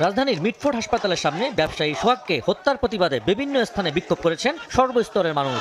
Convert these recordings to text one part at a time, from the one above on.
রাজধানীর মিটফোর্ড হাসপাতালের সামনে ব্যবসায়ী সোহাগকে হত্যার প্রতিবাদে বিভিন্ন স্থানে বিক্ষোভ করেছেন সর্বস্তরের মানুষ।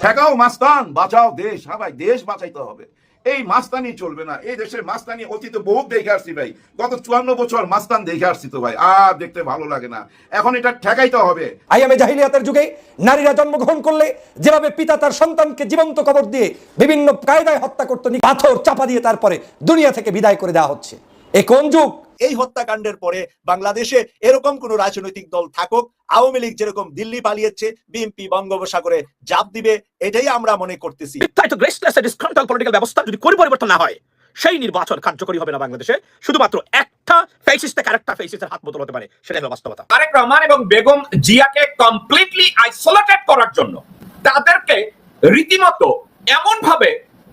ঠেকাও মাস্তান বাঁচাও দেশ হ্যাঁ ভাই দেশ বাঁচাইতে হবে। এই মাস্তানি চলবে না এই দেশের মাস্তানি অতীতে বহুত দেখে আসছি ভাই। গত চুয়ান্ন বছর মাস্তান দেখে আসছি তো ভাই আর দেখতে ভালো লাগে না। এখন এটা ঠেকাইতে হবে। আইয়ামে জাহিলিয়াতের যুগে নারীরা জন্মগ্রহণ করলে যেভাবে পিতা তার সন্তানকে জীবন্ত কবর দিয়ে বিভিন্ন কায়দায় হত্যা করতো নি- পাথর চাপা দিয়ে তারপরে দুনিয়া থেকে বিদায় করে দেওয়া হচ্ছে। এ কোন যুগ? এই হত্যাকাণ্ডের পরে বাংলাদেশে এরকম কোন রাজনৈতিক দল থাকুক আওয়ামী লীগ যেরকম দিল্লি পালিয়েছে বিএনপি বঙ্গোপসাগরে জাপ দিবে এটাই আমরা মনে করতেছি। পলিটিক্যাল ব্যবস্থা যদি পরিবর্তন না হয় সেই নির্বাচন কার্যকরী হবে না বাংলাদেশে। শুধুমাত্র একটা ফেসিস থেকে আরেকটা ফেসিসের হাত বদল হতে পারে সেটাই হলো বাস্তবতা। তারেক রহমান এবং বেগম জিয়াকে কমপ্লিটলি আইসোলেটেড করার জন্য তাদেরকে রীতিমতো এমন ভাবে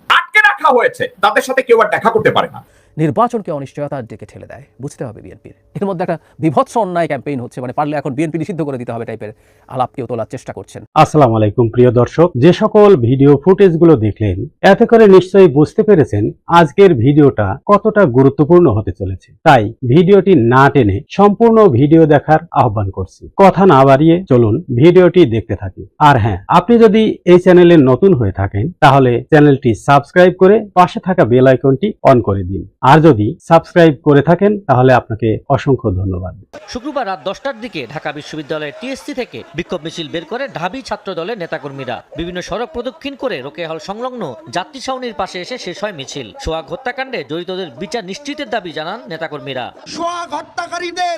আটকে রাখা হয়েছে তাদের সাথে কেউ আর দেখা করতে পারে না। নির্বাচনকে অনিশ্চয়তার দিকে ঠেলে দেয়। বুঝতে হবে বিএনপির এর মধ্যে একটা বিভৎস অন্যায় ক্যাম্পেইন হচ্ছে মানে পারলে এখন বিএনপি নিষিদ্ধ করে দিতে হবে টাইপের আলাপ কেউ তোলার চেষ্টা করছেন। আসসালামু আলাইকুম, প্রিয় দর্শক। যে সকল ভিডিও ফুটেজগুলো দেখলেন, এতে করে নিশ্চয়ই বুঝতে পেরেছেন আজকের ভিডিওটা কতটা গুরুত্বপূর্ণ হতে চলেছে। তাই ভিডিওটি না টেনে সম্পূর্ণ ভিডিও দেখার আহ্বান করছি। কথা না বাড়িয়ে চলুন ভিডিওটি দেখতে থাকি। আর হ্যাঁ আপনি যদি এই চ্যানেলে নতুন হয়ে থাকেন, তাহলে চ্যানেলটি সাবস্ক্রাইব করে পাশে থাকা বেল আইকনটি অন করে দিন। আর যদি সাবস্ক্রাইব করে থাকেন তাহলে আপনাকে অসংখ্য ধন্যবাদ। শুক্রবার রাত দশটার দিকে ঢাকা বিশ্ববিদ্যালয়ের টিএসসি থেকে বিক্ষোভ মিছিল বের করে ঢাবি ছাত্র দলের নেতাকর্মীরা বিভিন্ন সড়ক প্রদক্ষিণ করে রোকেয়া হল সংলগ্ন যাত্রী ছাউনির পাশে এসে শেষ হয় মিছিল। সোহাগ হত্যাকাণ্ডে জড়িতদের বিচার নিশ্চিতের দাবি জানান নেতাকর্মীরা। সোহাগ হত্যাকারীদের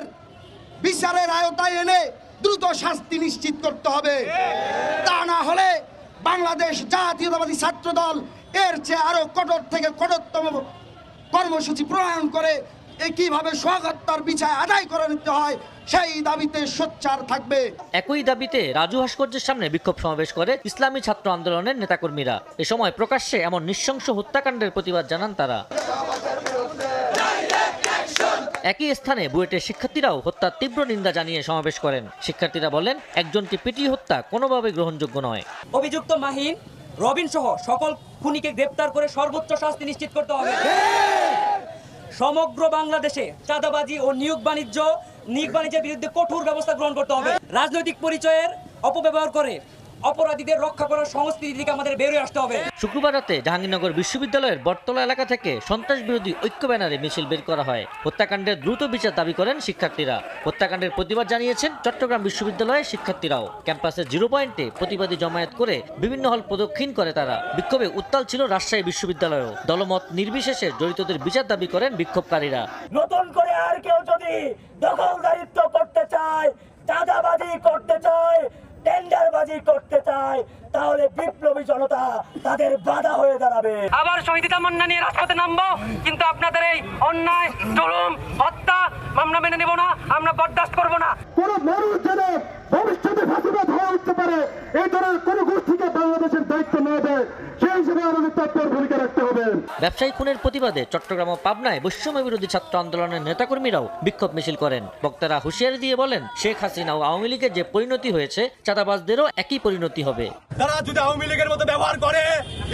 বিচারের আয়তায় এনে দ্রুত শাস্তি নিশ্চিত করতে হবে। তা না হলে বাংলাদেশ জাতীয়তাবাদী ছাত্র দল এর চেয়ে আরও কঠোর থেকে কঠোরতম কর্মসূচি প্রণয়ন করে এ কীভাবে সোহাগ বিচার আদায় করে নিতে হয় সেই দাবিতে সোচ্চার থাকবে। একই দাবিতে রাজু ভাস্কর্যের সামনে বিক্ষোভ সমাবেশ করে ইসলামী ছাত্র আন্দোলনের নেতাকর্মীরা। এ সময় প্রকাশ্যে এমন নৃশংস হত্যাকাণ্ডের প্রতিবাদ জানান তারা। একই স্থানে বুয়েটের শিক্ষার্থীরাও হত্যার তীব্র নিন্দা জানিয়ে সমাবেশ করেন। শিক্ষার্থীরা বলেন একজনকে পিটিয়ে হত্যা কোনোভাবে গ্রহণযোগ্য নয়। অভিযুক্ত মাহিন রবিন সহ সকল খুনিকে গ্রেপ্তার করে সর্বোচ্চ শাস্তি নিশ্চিত করতে হবে। সমগ্র বাংলাদেশে চাঁদাবাজি ও নিয়োগ বাণিজ্য, নিয়োগ বাণিজ্যের বিরুদ্ধে কঠোর ব্যবস্থা গ্রহণ করতে হবে। রাজনৈতিক পরিচয়ের অপব্যবহার করে অপরাধীদের রক্ষা করার সংস্কৃতি থেকে আমাদের বেরোয় আসতে হবে। শুক্রবার রাতে জাহাঙ্গীরনগর বিশ্ববিদ্যালয়ের বটতলা এলাকা থেকে সন্ত্রাস বিরোধী ঐক্য ব্যানারে মিছিল বের করা হয়। হত্যাকাণ্ডের দ্রুত বিচার দাবি করেন শিক্ষার্থীরা। হত্যাকাণ্ডের প্রতিবাদ জানিয়েছেন চট্টগ্রাম বিশ্ববিদ্যালয়ের শিক্ষার্থীরাও। ক্যাম্পাসের জিরো পয়েন্টে প্রতিবাদী জমায়েত করে বিভিন্ন হল প্রদক্ষিণ করে তারা। বিক্ষোভে উত্তাল ছিল রাজশাহী বিশ্ববিদ্যালয়েও। দলমত নির্বিশেষে জড়িতদের বিচার দাবি করেন বিক্ষোভকারীরা। নতুন করে আর কেউ যদি দখলদারিত্ব করতে চায় চাঁদাবাজি করতে চায় টেন্ডারবাজি করতে চায় তাহলে বিপ্লবী জনতা তাদের বাধা হয়ে দাঁড়াবে। আবার শহীদ তামান্না নিয়ে রাজপথে নামবো কিন্তু আপনাদের এই অন্যায় জুলুম হত্যা আমরা মেনে নেব না আমরা বরদাস্ত করব না। কোন মানুষ যেন ভবিষ্যতে ফাঁসিবাদ হয়ে উঠতে পারে এই ধরনের কোন গোষ্ঠীকে বাংলাদেশের দায়িত্ব না দেয় সেই হিসেবে আমাদের তৎপর ভূমিকা রাখতে হবে। ব্যবসায়ী খুনের প্রতিবাদে চট্টগ্রাম ও পাবনায় বৈষম্য বিরোধী ছাত্র আন্দোলনের নেতাকর্মীরাও বিক্ষোভ মিছিল করেন। বক্তারা হুঁশিয়ারি দিয়ে বলেন শেখ হাসিনা ও আওয়ামী লীগের যে পরিণতি হয়েছে চাঁদাবাজদেরও একই পরিণতি হবে। তারা যদি আওয়ামী লীগের মতো ব্যবহার করে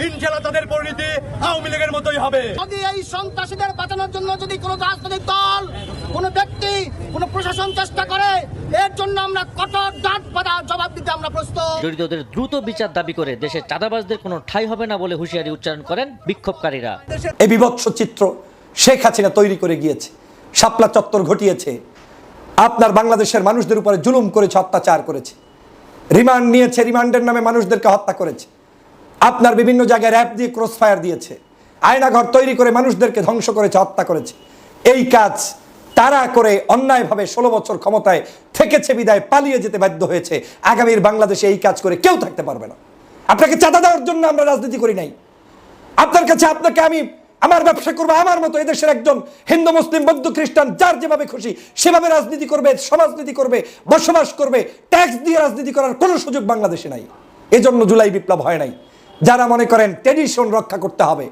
ইনশাল্লাহ তাদের পরিণতি আওয়ামী লীগের মতোই হবে। যদি এই সন্ত্রাসীদের বাঁচানোর জন্য যদি কোনো রাজনৈতিক দল কোনো ব্যক্তি কোনো প্রশাসন চেষ্টা করে এর জন্য আমরা কঠোর ডাট পাড়া জবাব দিতে আমরা প্রস্তুত। জড়িতদের দ্রুত বিচার দাবি করে দেশের চাঁদাবাজদের কোনো ঠাঁই হবে না বলে হুঁশিয়ারি উচ্চারণ করেন বিক্ষোভকারীরা এই বিভৎস চিত্র শেখ হাসিনা তৈরি করে গিয়েছে, শাপলা চত্বর ঘটিয়েছে, আপনার বাংলাদেশের মানুষদের উপরে জুলুম করেছে, অত্যাচার করেছে, রিমান্ড নিয়েছে, রিমান্ডের নামে মানুষদেরকে হত্যা করেছে, আপনার বিভিন্ন জায়গায় র্যাপ দিয়ে ক্রস ফায়ার দিয়েছে, আয়নাঘর তৈরি করে মানুষদেরকে ধ্বংস করেছে, হত্যা করেছে, এই কাজ তারা করে অন্যায়ভাবে ষোলো বছর ক্ষমতায় থেকেছে, বিদায় পালিয়ে যেতে বাধ্য হয়েছে, আগামীর বাংলাদেশে এই কাজ করে কেউ থাকতে পারবে না। আপনাকে চাঁদা দেওয়ার জন্য আমরা রাজনীতি করি নাই। আপনার কাছে আপনাকে আমি আমার ব্যবসা করব, আমার মতো এদেশের একজন হিন্দু, মুসলিম, বৌদ্ধ, খ্রিস্টান, যার যেভাবে খুশি, সেভাবে রাজনীতি করবে, সমাজনীতি করবে, বসবাস করবে ট্যাক্স দিয়ে রাজনীতি করার কোনো সুযোগ বাংলাদেশে নাই। এজন্য জুলাই বিপ্লব হয় নাই। যারা মনে করেন ট্রেডিশন রক্ষা করতে হবে,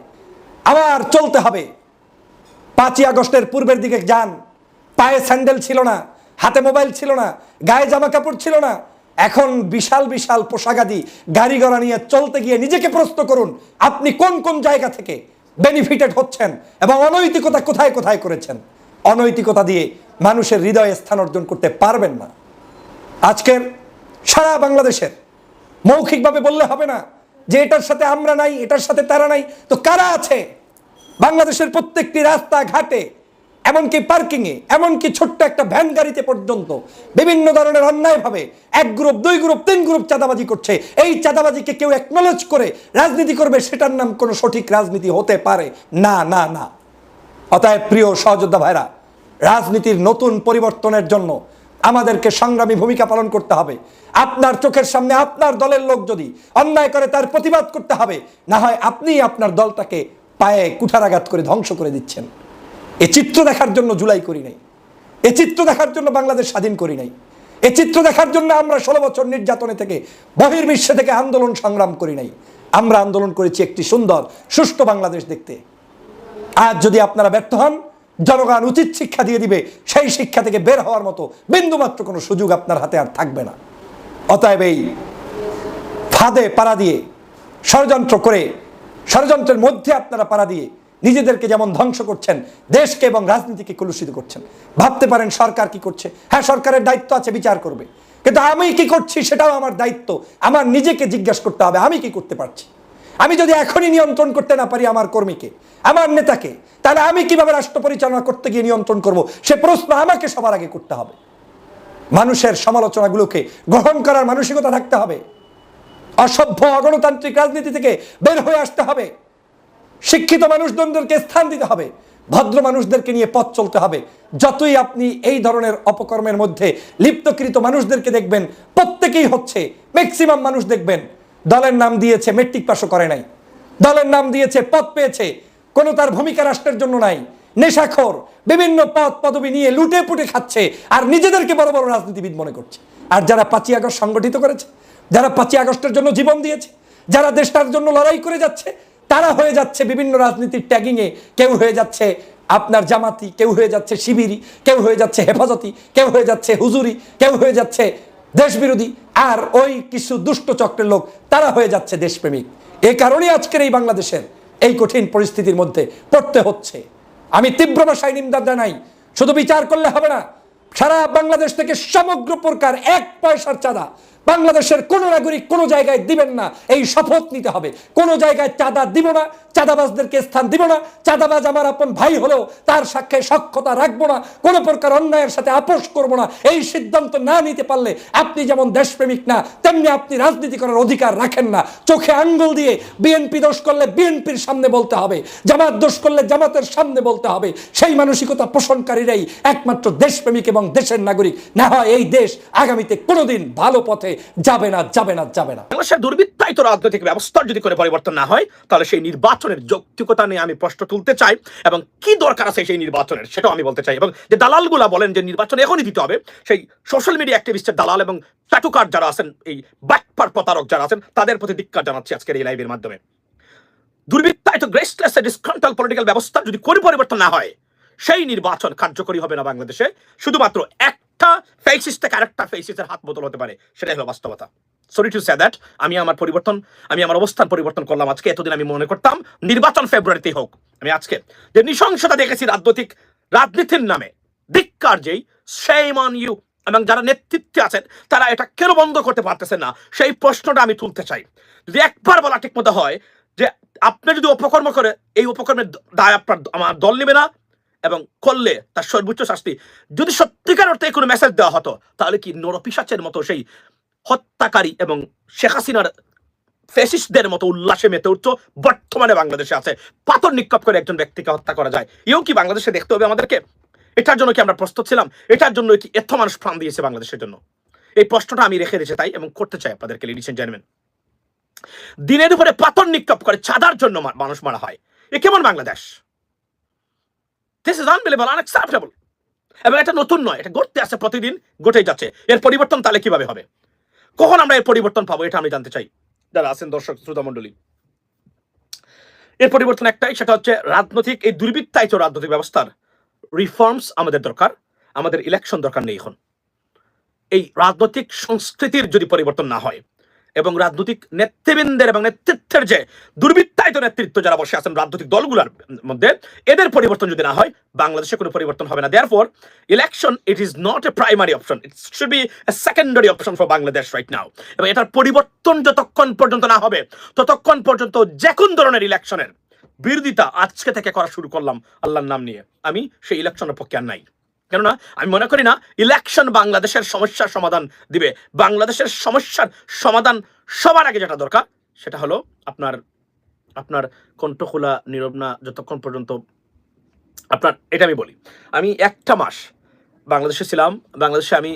আবার চলতে হবে। পাঁচই আগস্টের পূর্বের দিকে যান। পায়ে স্যান্ডেল ছিল না, হাতে মোবাইল ছিল না, গায়ে জামা কাপড় ছিল না এখন বিশাল বিশাল পোশাকাদি গাড়ি ঘোড়া নিয়ে চলতে গিয়ে নিজেকে প্রশ্ন করুন, আপনি কোন কোন জায়গা থেকে বেনিফিটেড হচ্ছেন এবং অনৈতিকতা কোথায় কোথায় করেছেন? অনৈতিকতা দিয়ে মানুষের হৃদয়ে স্থান অর্জন করতে পারবেন না। আজকের সারা বাংলাদেশের মৌখিকভাবে বললে হবে না যে এটার সাথে আমরা নাই, এটার সাথে তারা নাই। তো কারা আছে? বাংলাদেশের প্রত্যেকটি রাস্তা ঘাটে এমনকি পার্কিংয়ে এমনকি ছোট্ট একটা ভ্যান গাড়িতে পর্যন্ত বিভিন্ন ধরনের অন্যায়ভাবে এক গ্রুপ দুই গ্রুপ তিন গ্রুপ চাঁদাবাজি করছে। এই চাঁদাবাজিকে কেউ একনলেজ করে রাজনীতি করবে, সেটার নাম কোনো সঠিক রাজনীতি হতে পারে। না না না। অতএব প্রিয় সহযোদ্ধা ভাইরা, রাজনীতির নতুন পরিবর্তনের জন্য আমাদেরকে সংগ্রামী ভূমিকা পালন করতে হবে। আপনার চোখের সামনে আপনার দলের লোক যদি অন্যায় করে, তার প্রতিবাদ করতে হবে, না হয় আপনি আপনার দলটাকে পায়ে কুঠারাঘাত করে ধ্বংস করে দিচ্ছেন। এ চিত্র দেখার জন্য জুলাই করি নাই। এ চিত্র দেখার জন্য বাংলাদেশ স্বাধীন করি নাই। এ চিত্র দেখার জন্য আমরা ষোলো বছর নির্যাতনে থেকে, বহির্বিশ্ব থেকে আন্দোলন সংগ্রাম করি নাই। আমরা আন্দোলন করেছি একটি সুন্দর, সুষ্ঠু বাংলাদেশ দেখতে। আজ যদি আপনারা ব্যর্থ হন, জনগণ উচিত শিক্ষা দিয়ে দিবে, সেই শিক্ষা থেকে বের হওয়ার মতো বিন্দুমাত্র কোনো সুযোগ আপনার হাতে আর থাকবে না। অতএব এই ফাঁদে পাড়া দিয়ে, ষড়যন্ত্র করে, ষড়যন্ত্রের মধ্যে আপনারা পাড়া দিয়ে নিজেদেরকে যেমন ধ্বংস করছেন, দেশকে এবং রাজনীতিকে কলুষিত করছেন। ভাবতে পারেন সরকার কি করছে? হ্যাঁ সরকারের দায়িত্ব আছে, বিচার করবে। কিন্তু আমি কি করছি সেটাও আমার দায়িত্ব। আমার নিজেকে জিজ্ঞাসা করতে হবে, আমি কি করতে পারছি? আমি যদি এখনই নিয়ন্ত্রণ করতে না পারি আমার কর্মীকে, আমার নেতাকে, তাহলে আমি কীভাবে রাষ্ট্র পরিচালনা করতে গিয়ে নিয়ন্ত্রণ করব? সে প্রশ্ন আমাকে সবার আগে করতে হবে। মানুষের সমালোচনাগুলোকে গ্রহণ করার মানসিকতা থাকতে হবে। অসভ্য অগণতান্ত্রিক রাজনীতি থেকে বের হয়ে আসতে হবে। শিক্ষিত মানুষজনদেরকে স্থান দিতে হবে, ভদ্র মানুষদেরকে নিয়ে পথ চলতে হবে। যতই আপনি এই ধরনের অপকর্মের মধ্যে লিপ্তকৃত মানুষদেরকে দেখবেন, প্রত্যেকেই হচ্ছে ম্যাক্সিমাম মানুষ দেখবেন। দলের নাম দিয়েছে মেট্রিক পাশও করে নাই। দলের নাম দিয়েছে পদ পেয়েছে। কোনো তার ভূমিকা রাষ্ট্রের জন্য নাই। নেশাখোর, বিভিন্ন পদ পদবি নিয়ে লুটে পুটে খাচ্ছে আর নিজেদেরকে বড় বড় রাজনীতিবিদ মনে করছে। আর যারা পাঁচই আগস্ট সংগঠিত করেছে, যারা পাঁচই আগস্টের জন্য জীবন দিয়েছে, যারা দেশটার জন্য লড়াই করে যাচ্ছে তারা হয়ে যাচ্ছে বিভিন্ন রাজনীতির ট্যাগিংয়ে কেউ হয়ে যাচ্ছে আপনার জামাতি, কেউ হয়ে যাচ্ছে শিবিরি, কেউ হয়ে যাচ্ছে হেফাজতি, কেউ হয়ে যাচ্ছে হুজুরি, কেউ হয়ে যাচ্ছে দেশবিরোধী। আর ওই কিছু দুষ্ট চক্রের লোক, তারা হয়ে যাচ্ছে দেশপ্রেমিক। এই কারণেই আজকের এই বাংলাদেশের এই কঠিন পরিস্থিতির মধ্যে পড়তে হচ্ছে। আমি তীব্র ভাষায় নিন্দা জানাই, শুধু বিচার করলে হবে না, সারা বাংলাদেশ থেকে সমগ্র প্রকার এক পয়সার চাঁদা বাংলাদেশের কোনো নাগরিক কোনো জায়গায় দিবেন না, এই শপথ নিতে হবে। কোনো জায়গায় চাঁদা দিব না, চাঁদাবাজদেরকে স্থান দিব না, চাঁদাবাজ আমার আপন ভাই হলেও তার সাক্ষে সক্ষতা রাখব না, কোনো প্রকার অন্যায়ের সাথে আপোষ করব না। এই সিদ্ধান্ত না নিতে পারলে আপনি যেমন দেশপ্রেমিক না, তেমনি আপনি রাজনীতি করার অধিকার রাখেন না। চোখে আঙ্গুল দিয়ে বিএনপি দোষ করলে বিএনপির সামনে বলতে হবে, জামাত দোষ করলে জামাতের সামনে বলতে হবে। সেই মানসিকতা পোষণকারীরাই একমাত্র দেশপ্রেমিক এবং দেশের নাগরিক। না হয় এই দেশ আগামীতে কোনোদিন ভালো পথে যাবে না যাবে না যাবে না। বাংলাদেশের দুর্বৃত্তায়িত রাজনৈতিক ব্যবস্থার যদি করে পরিবর্তন না হয়, তাহলে সেই নির্বাচনের যৌক্তিকতা নিয়ে আমি প্রশ্ন তুলতে চাই এবং কি দরকার আছে সেই নির্বাচনের, সেটাও আমি বলতে চাই। এবং যে দালালগুলা বলেন যে নির্বাচন এখনই দিতে হবে, সেই সোশ্যাল মিডিয়া অ্যাক্টিভিস্টের দালাল এবং চাটুকার যারা আছেন, এই বাটপার প্রতারক যারা আছেন, তাদের প্রতি ধিক্কার জানাচ্ছি আজকের এই লাইভের মাধ্যমে। দুর্বৃত্তায়িত গ্রেসলেস ডিসকাউন্টাল পলিটিক্যাল ব্যবস্থা যদি করে পরিবর্তন না হয়, সেই নির্বাচন কার্যকরী হবে না বাংলাদেশে। শুধুমাত্র ফেসিসের হাত বদল হতে পারে। সেটাই হলো বাস্তবতা। সরি টু সে দ্যাট আমি আমার পরিবর্তন, আমি আমার অবস্থান পরিবর্তন করলাম আজকে, এতদিন আমি মনে করতাম নির্বাচন ফেব্রুয়ারিতে হোক। আমি আজকে যে নৃশংসতা দেখেছি রাজনৈতিক, রাজনীতির নামে, ধিক্কার যেই সেইম অন ইউ এবং যারা নেতৃত্বে আছেন, তারা এটা কেন বন্ধ করতে পারতেছেন না? সেই প্রশ্নটা আমি তুলতে চাই। যদি একবার বলা ঠিক মতো হয় যে, আপনি যদি উপকর্ম করে, এই উপকর্মের দায় আপনার, আমার দল নেবে না এবং করলে তার সর্বোচ্চ শাস্তি। যদি সত্যিকার অর্থে কোনো মেসেজ দেওয়া হতো, তাহলে কি নরপিসাচের মতো সেই হত্যাকারী এবং শেখ হাসিনার ফেসিস্টদের মতো উল্লাসে মেতে উঠতো, বর্তমানে বাংলাদেশে আছে। পাথর নিক্ষেপ করে একজন ব্যক্তিকে হত্যা করা যায়। এও কি বাংলাদেশে দেখতে হবে আমাদেরকে? এটার জন্য কি আমরা প্রস্তুত ছিলাম? এটার জন্য কি এত মানুষ প্রাণ দিয়েছে বাংলাদেশের জন্য? এই প্রশ্নটা আমি রেখে দিয়েছি তাই এবং করতে চাই আপনাদেরকে লেডিস এন্ড জেন্টলম্যান দিনের উপরে পাথর নিক্ষেপ করে চাঁদার জন্য মানুষ মারা হয়। এ কেমন Bangladesh? This is unbelievable unacceptable এবং এটা নতুন নয়, এটা ঘটতে আছে প্রতিদিন, ঘটেই যাচ্ছে। এর পরিবর্তন তাহলে কীভাবে হবে? কখন আমরা এর পরিবর্তন পাবো, এটা আমি জানতে চাই। যারা আছেন দর্শক, শ্রোতা মন্ডলী এর পরিবর্তন একটাই, সেটা হচ্ছে রাজনৈতিক, এই দুর্বৃত্তায়িত রাজনৈতিক ব্যবস্থার রিফর্মস আমাদের দরকার, আমাদের ইলেকশন দরকার নেই এখন। এই রাজনৈতিক সংস্কৃতির যদি পরিবর্তন না হয় এবং রাজনৈতিক নেতৃবৃন্দের এবং নেতৃত্বের যে দুর্বৃত্তায়িত নেতৃত্ব যারা বসে আছেন রাজনৈতিক দলগুলোর মধ্যে, এদের পরিবর্তন যদি না হয়, বাংলাদেশে কোনো পরিবর্তন হবে না। Therefore election it is not a primary option it should be a secondary option for Bangladesh right now এবং এটার পরিবর্তন যতক্ষণ পর্যন্ত না হবে, ততক্ষণ পর্যন্ত যে কোন ধরনের ইলেকশনের বিরোধিতা আজকে থেকে করা শুরু করলাম আল্লাহর নাম নিয়ে। আমি সেই ইলেকশনের পক্ষে আর নাই। কেননা, আমি মনে করি না ইলেকশন বাংলাদেশের সমস্যার সমাধান দিবে। বাংলাদেশের সমস্যার সমাধান সবার আগে যেটা দরকার, সেটা হলো আপনার আপনার কণ্ঠখোলা নীরব না যতক্ষণ পর্যন্ত, আপনার, এটা আমি বলি। আমি একটা মাস বাংলাদেশে ছিলাম, বাংলাদেশে আমি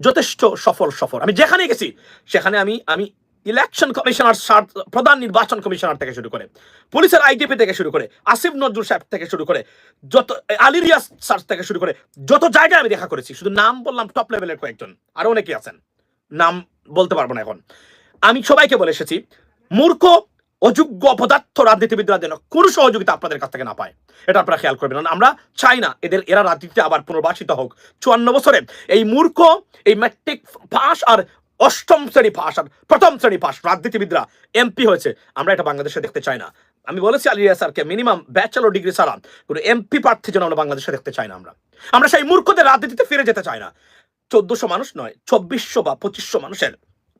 যথেষ্ট সফল সফর। আমি যেখানে গেছি, সেখানে আমি আমি ইলেকশন কমিশনার প্রধান নির্বাচন কমিশনার থেকে শুরু করে, পুলিশের আইডিপি থেকে শুরু করে, আসিফ নজরুল সাহেব থেকে শুরু করে, যত আলী রিয়াজ স্যার থেকে শুরু করে, যত জায়গায় আমি দেখা করেছি, শুধু নাম বললাম টপ লেভেলের কয়েকজন, আরও অনেকেই আছেন, নাম বলতে পারব না এখন। আমি সবাইকে বলে এসেছি, মূর্খ, অযোগ্য, অপদার্থ রাজনীতিবিদরা যেন কোনো সহযোগিতা আপনাদের কাছ থেকে না পায়, এটা আপনারা খেয়াল করবেন। আমরা চাই না এদের, এরা রাজনীতিতে আবার পুনর্বাসিত হোক। চুয়ান্ন বছরে এই মূর্খ, এই ম্যাট্রিক পাস আর অষ্টম শ্রেণি পাস আর প্রথম শ্রেণি পাস রাজনীতিবিদরা এমপি হয়েছে। আমরা এটা বাংলাদেশে দেখতে চাই না। আমি বলেছি আলিয়া স্যারকে মিনিমাম ব্যাচেলর ডিগ্রি ছাড়া কোনো এমপি প্রার্থী যেন আমরা বাংলাদেশে দেখতে চাই না আমরা। আমরা সেই মূর্খদের রাজনীতিতে ফিরে যেতে চাই না। চোদ্দশো মানুষ নয়, চব্বিশশো বা পঁচিশশো মানুষের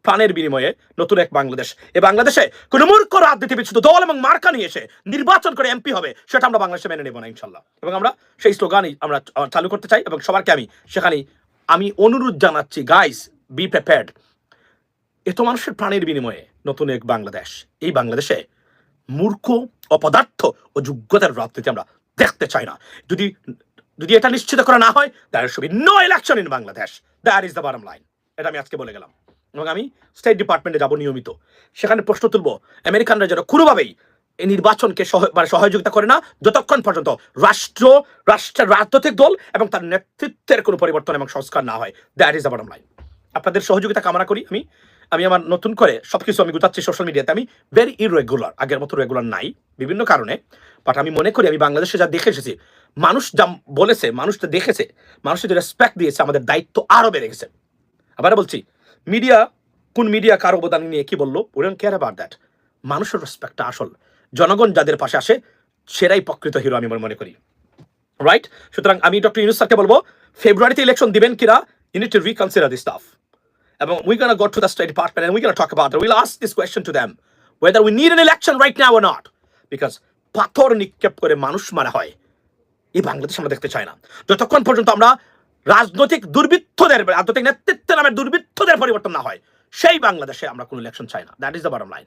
প্রাণের বিনিময়ে নতুন এক বাংলাদেশ। এই বাংলাদেশে কোনো মূর্খ রাজনীতিবিদ শুধু দল এবং মার্কা নিয়ে এসে নির্বাচন করে এমপি হবে, সেটা আমরা বাংলাদেশে মেনে নেব না, ইনশাল্লাহ। এবং আমরা সেই স্লোগানই আমরা চালু করতে চাই, এবং সবারকে আমি, সেখানেই আমি অনুরোধ জানাচ্ছি গাইস বি প্রিপেয়ার্ড এত মানুষের প্রাণের বিনিময়ে নতুন এক বাংলাদেশ। এই বাংলাদেশে মূর্খ, অপদার্থ ও যোগ্যতার রাজনীতি আমরা দেখতে চাই না। যদি যদি এটা নিশ্চিত করা না হয় there should be no election in Bangladesh that is the bottom line এটা আমি আজকে বলে গেলাম। এবং আমি স্টেট ডিপার্টমেন্টে যাব নিয়মিত। সেখানে প্রশ্ন তুলবো, আমেরিকানরা যেন কোনোভাবেই এই নির্বাচনকে মানে সহযোগিতা করে না, যতক্ষণ পর্যন্ত রাষ্ট্র, রাষ্ট্রের রাজনৈতিক দল এবং তার নেতৃত্বের কোনো পরিবর্তন এবং সংস্কার না হয়। That is the bottom line আপনাদের সহযোগিতা কামনা করি আমি। আমি আমার নতুন করে সবকিছু আমি গুটাচ্ছি সোশ্যাল মিডিয়াতে আমি ভেরি ইরেগুলার আগের মতো রেগুলার নাই, বিভিন্ন কারণে। বাট আমি মনে করি, আমি বাংলাদেশে যা দেখে এসেছি, মানুষ যা বলেছে মানুষটা দেখেছে, মানুষ যে রেসপেক্ট দিয়েছে, আমাদের দায়িত্ব আরও বেড়ে গেছে। আবার বলছি মিডিয়া কোন মিডিয়া কার অবদান নিয়ে কি বলল? উই কেয়ার অ্যাবাউট দ্যাট মানুষের রেসপেক্টটা আসল। জনগণ যাদের পাশে আসে, সেরাই প্রকৃত হিরো আমি মনে করি। রাইট সুতরাং আমি ডক্টর ইউনুস স্যারকে বলব ফেব্রুয়ারিতে ইলেকশন দিবেন কিনা you need to reconsider this stuff এবং we to go to the state department and we gonna talk about will ask this question to them whether we need an election right now or not because পাথর নিক্ষেপ করে মানুষ মারা হয় এই বাংলাদেশ আমরা দেখতে চাই না। যতক্ষণ পর্যন্ত আমরা রাজনৈতিক দুর্বৃত্তদের, রাজনৈতিক নেতৃত্বের নামে দুর্বৃত্তদের পরিবর্তন না হয়, সেই বাংলাদেশে আমরা কোনো ইলেকশন চাই না। That is the bottom line